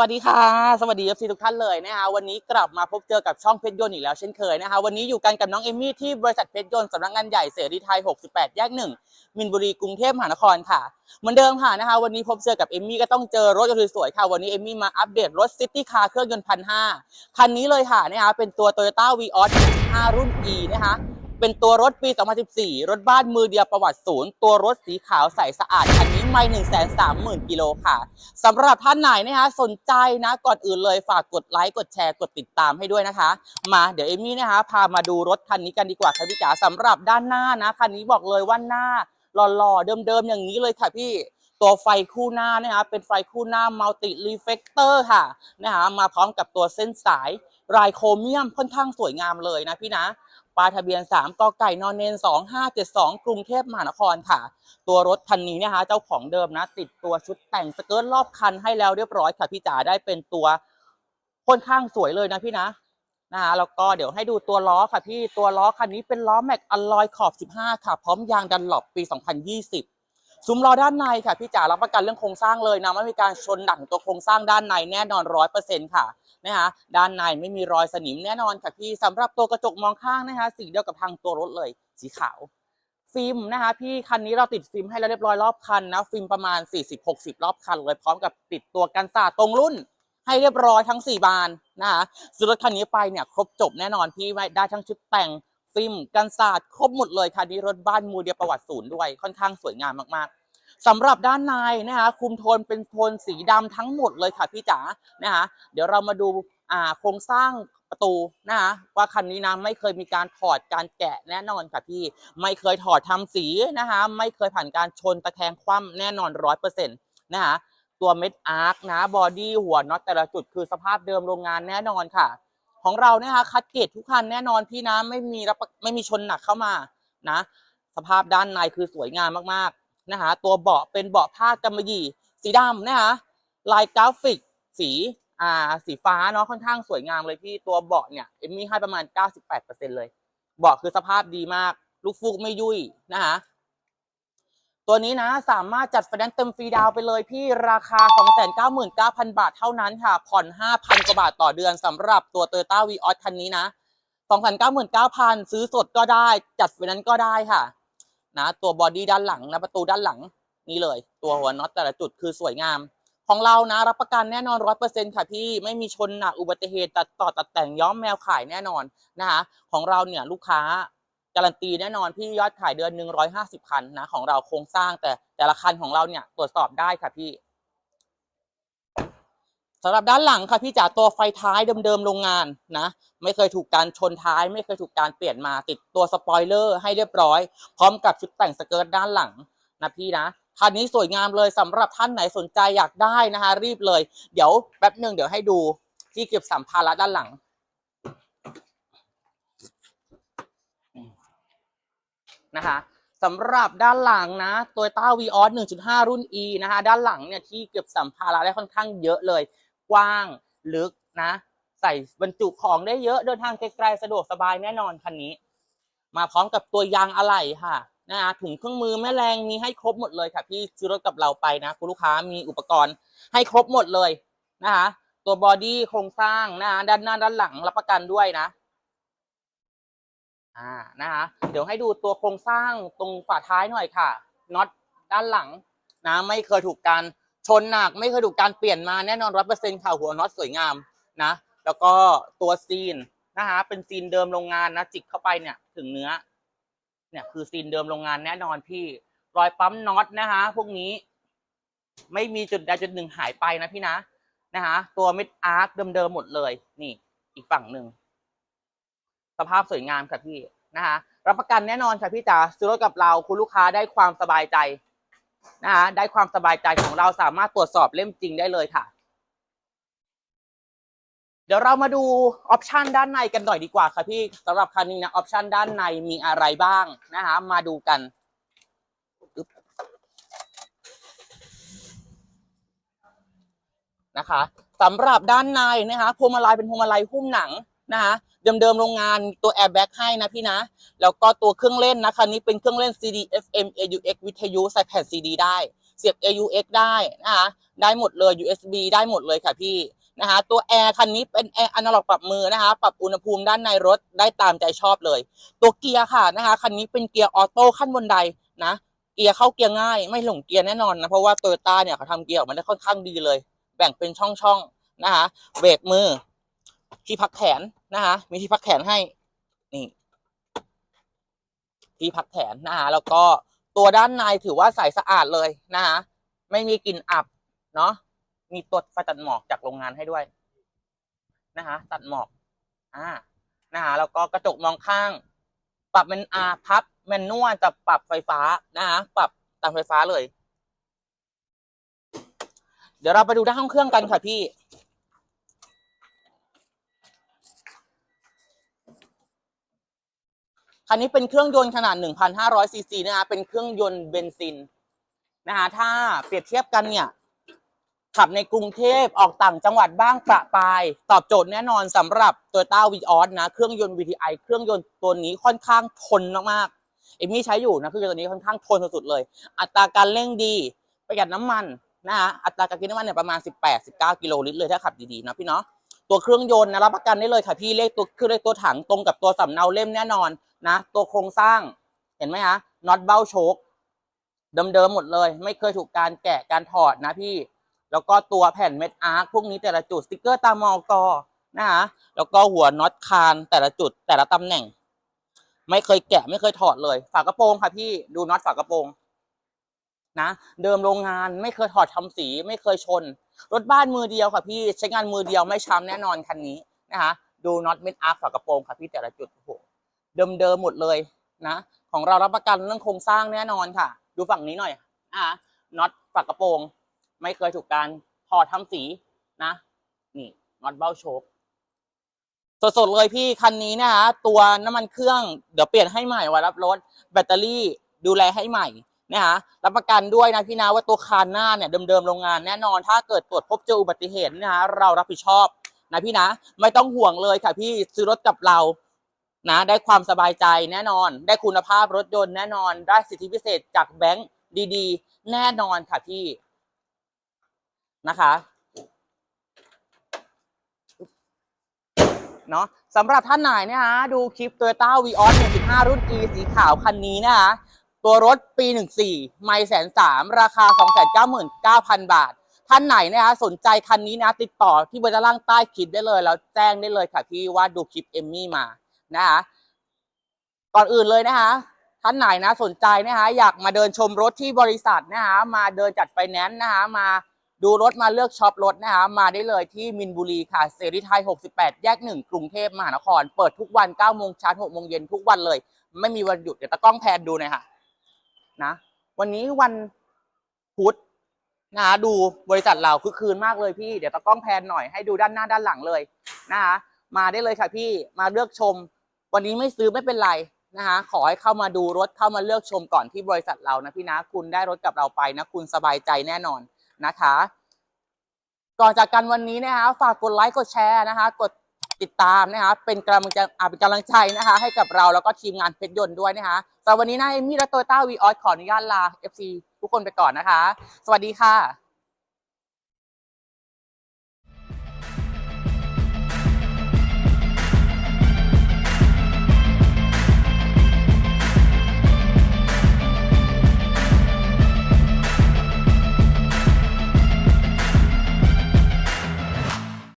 วัสดีค่ะ สวัสดีเอฟซีทุกท่านเลยนะคะวันนี้กลับมาพบเจอกับช่องเพชรยนต์อีกแล้วเช่นเคยนะคะวันนี้อยู่กันกับน้องเอมี่ที่บริษัทเพชรยนต์สำนักงานใหญ่เสรีไทย 68 แยกหนึ่งมินบุรีกรุงเทพมหานครค่ะเหมือนเดิมค่ะนะคะวันนี้พบเจอกับเอมี่ก็ต้องเจอรถยนต์สวยๆค่ะ วันนี้เอมี่มาอัปเดตรถซิตี้คาร์เครื่องยนต์พันห้าคันนี้เลยค่ะนะคะเป็นตัว Toyota v ีออส5รุ่น E นะคะ เป็นตัวรถปี 2014 รถบ้านมือเดียวประวัติศูนย์ ตัวรถสีขาวใสสะอาด คันนี้ไม่ 1 3 0 0 0 0 กิโลค่ะสำหรับท่านไหนนะคะสนใจนะก่อนอื่นเลยฝากกดไลค์ กดแชร์ กดติดตามให้ด้วยนะคะ มาเดี๋ยวเอมี่นะคะ พามาดูรถคันนี้กันดีกว่าค่ะพี่จ๋าสำหรับด้านหน้านะคันนี้บอกเลยว่าหน้าหล่อๆเดิมๆอย่างนี้เลยค่ะพี่ตัวไฟคู่หน้านะคะเป็นไฟคู่หน้ามัลติรีเฟกเตอร์ค่ะนะคะมาพร้อมกับตัวเส้นสายลายโครเมียมค่อนข้างสวยงามเลยนะพี่นะ ป้ายทะเบียน 3กไก่นอนเนน2572 กรุงเทพมหานครค่ะ ตัวรถคันนี้นะคะเจ้าของเดิมนะ ติดตัวชุดแต่งสเกิร์ตรอบคันให้แล้วเรียบร้อยค่ะพี่จ๋าได้เป็นตัวค่อนข้างสวยเลยนะพี่นะนะคะแล้วก็เดี๋ยวให้ดูตัวล้อค่ะพี่ตัวล้อคันนี้เป็นล้อแม็กอลลอยขอบ 15 ค่ะ พร้อมยางดันหลบปี 2020 ซุ้มล้อด้านในค่ะพี่จ๋ารับประกันเรื่องโครงสร้างเลยนะไม่มีการชนหนังตัวโครงสร้างด้านในแน่นอนร้อยเปอร์เซ็นต์ค่ะนะคะด้านในไม่มีรอยสนิมแน่นอนค่ะพี่สำหรับตัวกระจกมองข้างนะคะสีเดียวกับทางตัวรถเลย สีขาว ฟิล์มนะคะพี่คันนี้เราติดฟิล์มให้แล้วเรียบร้อยรอบคันนะฟิล์มประมาณ 40-60 รอบคันเลยพร้อมกับติดตัวกันสาดตรงรุ่นให้เรียบร้อยทั้ง 4 บานนะคะซื้อรถคันนี้ไปเนี่ยครบจบแน่นอนพี่ไม่ได้ทั้งชุดแต่ง ฟิมกันสาดครบหมดเลยคันนี้รถบ้านมูเดียประวัติศูนย์ด้วยค่อนข้างสวยงามมากๆสำหรับด้านในนะคะคุมโทนเป็นโทนสีดำทั้งหมดเลยค่ะพี่จ๋านะคะเดี๋ยวเรามาดูอ่าโครงสร้างประตูนะคะว่าคันนี้นะไม่เคยมีการถอดการแกะแน่นอนค่ะพี่ไม่เคยถอดทำสีนะคะไม่เคยผ่านการชนตะแคงคว่ำแน่นอนร้อยเปอร์เซ็นต์นะคะตัวเม็ดอาร์คนะบอดี้หัวน็อตแต่ละจุดคือสภาพเดิมโรงงานแน่นอนค่ะ ของเราเนี่ยคะคัดเกรดทุกคันแน่นอนพี่นะไม่มีรับประไม่มีชนหนักเข้ามานะ สภาพด้านในคือสวยงามมากๆนะคะตัวเบาะเป็นเบาะผ้ากำมะหยี่ สีดำนะคะลายกราฟิก สีอ่าสีฟ้าเนาะค่อนข้างสวยงามเลยพี่ตัวเบาะเนี่ยเอมมี่ให้ประมาณ 98%เลยเบาะคือสภาพดีมาก ลูกฟูกไม่ยุ่ยนะคะ ตัวนี้นะสามารถจัดไฟแนนซ์เต็มฟรีดาวไปเลยพี่ราคา 299,000 บาทเท่านั้นค่ะ ผ่อน 5,000 กว่าบาทต่อเดือนสำหรับตัว Toyota v ีออสคันนี้นะ 299,000 ซื้อสดก็ได้ จัดไฟแนนซ์ก็ได้ค่ะ นะ ตัวบอดี้ด้านหลังนะประตูด้านหลังนี่เลย ตัวหัวน็อตแต่ละจุดคือสวยงาม ของเรานะ รับประกันแน่นอนร้อยเปอร์เซ็นต์ค่ะพี่ไม่มีชนหนักอุบัติเหตุตัดต่อตัดแต่งย้อมแมวขายแน่นอนนะคะของเราเนี่ยลูกค้า การันตีแน่นอนพี่ยอดขายเดือนหนึ่งร้อยห้าสิบคันนะของเราโครงสร้างแต่แต่ละคันของเราเนี่ยตรวจสอบได้ค่ะพี่สำหรับด้านหลังค่ะพี่จ๋าตัวไฟท้ายเดิมๆโรงงานนะ ไม่เคยถูกการชนท้าย ไม่เคยถูกการเปลี่ยนมาติดตัวสปอยเลอร์ให้เรียบร้อย พร้อมกับชุดแต่งสเกิร์ตด้านหลังนะพี่นะคันนี้สวยงามเลยสำหรับท่านไหนสนใจอยากได้นะคะรีบเลย เดี๋ยวแป๊บหนึ่งเดี๋ยวให้ดูที่เก็บสัมภาระด้านหลัง นะคะสำหรับด้านหลังนะ Toyota v ีออส1.5 รุ่น E นะคะด้านหลังเนี่ยที่เก็บสัมภาระได้ค่อนข้างเยอะเลย กว้างลึกนะ ใส่บรรจุของได้เยอะเดินทางไกลๆสะดวกสบายแน่นอนคันนี้ มาพร้อมกับตัวยางอะไหล่ค่ะนะคะถุงเครื่องมือแม่แรงมีให้ครบหมดเลยค่ะพี่ซื้อรถกับเราไปนะคุณลูกค้ามีอุปกรณ์ให้ครบหมดเลยนะคะตัวบอดี้โครงสร้างนะด้านหน้าด้านหลังรับประกันด้วยนะ อ่านะคะเดี๋ยวให้ดูตัวโครงสร้างตรงฝาท้ายหน่อยค่ะน็อตด้านหลังนะไม่เคยถูกการชนหนักไม่เคยถูกการเปลี่ยนมาแน่นอนร้อยเปอร์เซ็นต์ค่ะหัวน็อตสวยงามนะแล้วก็ตัวซีนนะคะเป็นซีนเดิมโรงงานนะจิกเข้าไปเนี่ยถึงเนื้อเนี่ยคือซีนเดิมโรงงานแน่นอนพี่รอยปั๊มน็อตนะคะพวกนี้ ไม่มีจุดใดจุดหนึ่งหายไปนะพี่นะนะคะตัวเม็ดอาร์คเดิมๆหมดเลย นี่ อีกฝั่งหนึ่ง สภาพสวยงามค่ะพี่นะคะรับประกันแน่นอนค่ะพี่จ๋าซื้อรถกับเราคุณลูกค้าได้ความสบายใจนะคะได้ความสบายใจของเราสามารถตรวจสอบเล่มจริงได้เลยค่ะ เดี๋ยวเรามาดูออปชันด้านในกันหน่อยดีกว่าค่ะพี่สำหรับคันนี้นะออปชันด้านในมีอะไรบ้างนะคะมาดูกันนะคะสำหรับด้านในนะคะพวงมาลัยเป็นพวงมาลัยหุ้มหนัง นะคะเดิมๆโรงงานตัวแอร์แบ็กให้นะพี่นะ แล้วก็ตัวเครื่องเล่นนะคะนี้เป็นเครื่องเล่น CD FM AUX วิทยุใส่แผ่น CD ได้ เสียบ AUX ได้นะคะได้หมดเลย USB ได้หมดเลยค่ะพี่นะคะตัวแอร์คันนี้เป็นแอร์อนาล็อกปรับมือนะคะปรับอุณหภูมิด้านในรถได้ตามใจชอบเลย ตัวเกียร์ค่ะนะคะคันนี้เป็นเกียร์ออโต้ขั้นบนไดนะเกียร์เข้าเกียร์ง่าย ไม่หลงเกียร์แน่นอนนะเพราะว่าโตโยต้าเนี่ยเขาทำเกียร์ออกมาได้ค่อนข้างดีเลย แบ่งเป็นช่องๆนะคะเบรกมือ ที่พักแขนนะคะมีที่พักแขนให้ นี่ ที่พักแขนนะคะแล้วก็ตัวด้านในถือว่าใสสะอาดเลยนะคะไม่มีกลิ่นอับ เนาะมีตัวไฟตัดหมอกจากโรงงานให้ด้วยนะคะตัดหมอก อ่านะคะแล้วก็กระจกมองข้าง ปรับเป็นอาพับแมนนวลจะปรับไฟฟ้านะคะปรับตามไฟฟ้าเลย เดี๋ยวเราไปดูด้านห้องเครื่องกันค่ะพี่ คันนี้เป็นเครื่องยนต์ขนาด 1,500ซีซีนะคะเป็นเครื่องยนต์เบนซินนะคะถ้าเปรียบเทียบกันเนี่ย ขับในกรุงเทพออกต่างจังหวัดบ้างประปราย ตอบโจทย์แน่นอนสำหรับ Toyota v ีออสนะ เครื่องยนต์ VTI เครื่องยนต์ตัวนี้ค่อนข้างทนมากๆเอมี่ใช้อยู่นะเครื่องยนต์ตัวนี้ค่อนข้างทนสุดๆเลย อัตราการเร่งดี ประหยัดน้ำมันนะคะอัตราการกินน้ำมันเนี่ยประมาณ 18-19 กิโลลิตรเลยถ้าขับดีๆนะพี่เนาะตัวเครื่องยนต์นะรับประกันได้เลยค่ะพี่เลขตัวคือเลขตัวถังตรงกับตัวสำเนาเล่มแน่นอน นะ ตัวโครงสร้างเห็นไหมฮะน็อตเบ้าโชคเดิมๆหมดเลย ไม่เคยถูกการแกะการถอดนะพี่ แล้วก็ตัวแผ่นเม็ดอาร์คพวกนี้แต่ละจุดสติกเกอร์ตามมอกนะฮะแล้วก็หัวน็อตคานแต่ละจุดแต่ละตำแหน่ง ไม่เคยแกะไม่เคยถอดเลย ฝากระโปรงค่ะพี่ดูน็อตฝากระโปรงนะเดิมโรงงานไม่เคยถอดทำสี ไม่เคยชน รถบ้านมือเดียวค่ะพี่ใช้งานมือเดียวไม่ช้ำแน่นอนคันนี้นะคะดูน็อตเม็ดอาร์คฝากระโปรงค่ะพี่แต่ละจุดโอ้โห เดิมๆหมดเลยนะ ของเรารับประกันเรื่องโครงสร้างแน่นอนค่ะ ดูฝั่งนี้หน่อยนะคะน็อตฝากกระโปรง ไม่เคยถูกการถอดทำสีนะ นี่น็อตเบ้าโชคสดๆเลยพี่คันนี้นะคะตัวน้ำมันเครื่องเดี๋ยวเปลี่ยนให้ใหม่วันรับรถ แบตเตอรี่ดูแลให้ใหม่นะคะรับประกันด้วยนะพี่นะว่าตัวคานหน้าเนี่ยเดิมๆโรงงานแน่นอน ถ้าเกิดตรวจพบเจออุบัติเหตุนะคะเรารับผิดชอบนะพี่นะ ไม่ต้องห่วงเลยค่ะพี่ซื้อรถกับเรา นะได้ความสบายใจแน่นอน ได้คุณภาพรถยนต์แน่นอน ได้สิทธิพิเศษจากแบงค์ดีๆ แน่นอนค่ะพี่นะคะเนาะสำหรับท่านไหนเนี่ยฮะดูคลิป Toyota v ีออส15 รุ่น E สีขาวคันนี้นะคะตัวรถปี 14 ไม่แสนสามราคา 299,000 บาท ท่านไหนนะคะสนใจคันนี้นะ ติดต่อที่เบอร์ด้านล่างใต้คลิปได้เลย แล้วแจ้งได้เลยค่ะพี่ว่าดูคลิปเอมมี่มา นะคะก่อนอื่นเลยนะคะ ท่านไหนนะสนใจนะคะ อยากมาเดินชมรถที่บริษัทนะคะ มาเดินจัดไฟแนนซ์นะคะ มาดูรถมาเลือกช็อปรถนะคะมาได้เลยที่มินบุรีค่ะเสรีไทย 68 แยกหนึ่งกรุงเทพมหานคร เปิดทุกวัน9โมงเช้า6โมงเย็นทุกวันเลย ไม่มีวันหยุดเดี๋ยวตะกล้องแพนดูหน่อยค่ะนะวันนี้วันพุธนะคะดูบริษัทเราคือคืนมากเลยพี่ เดี๋ยวตะกล้องแพนหน่อยให้ดูด้านหน้าด้านหลังเลยนะคะมาได้เลยค่ะพี่มาเลือกชม วันนี้ไม่ซื้อไม่เป็นไรนะคะขอให้เข้ามาดูรถเข้ามาเลือกชมก่อนที่บริษัทเรานะพี่นะคุณได้รถกับเราไปนะคุณสบายใจแน่นอนนะคะ ก่อนจากกันวันนี้นะคะฝากกดไลค์กดแชร์นะคะ กดติดตามนะคะเป็นกำลังใจเป็นกำลังใจนะคะ ให้กับเราแล้วก็ทีมงานเพชรยนต์ด้วยนะคะสำหรับวันนี้นะเอมี่และโตโยต้าวีออสขออนุญาตลา FC ทุกคนไปก่อนนะคะ สวัสดีค่ะ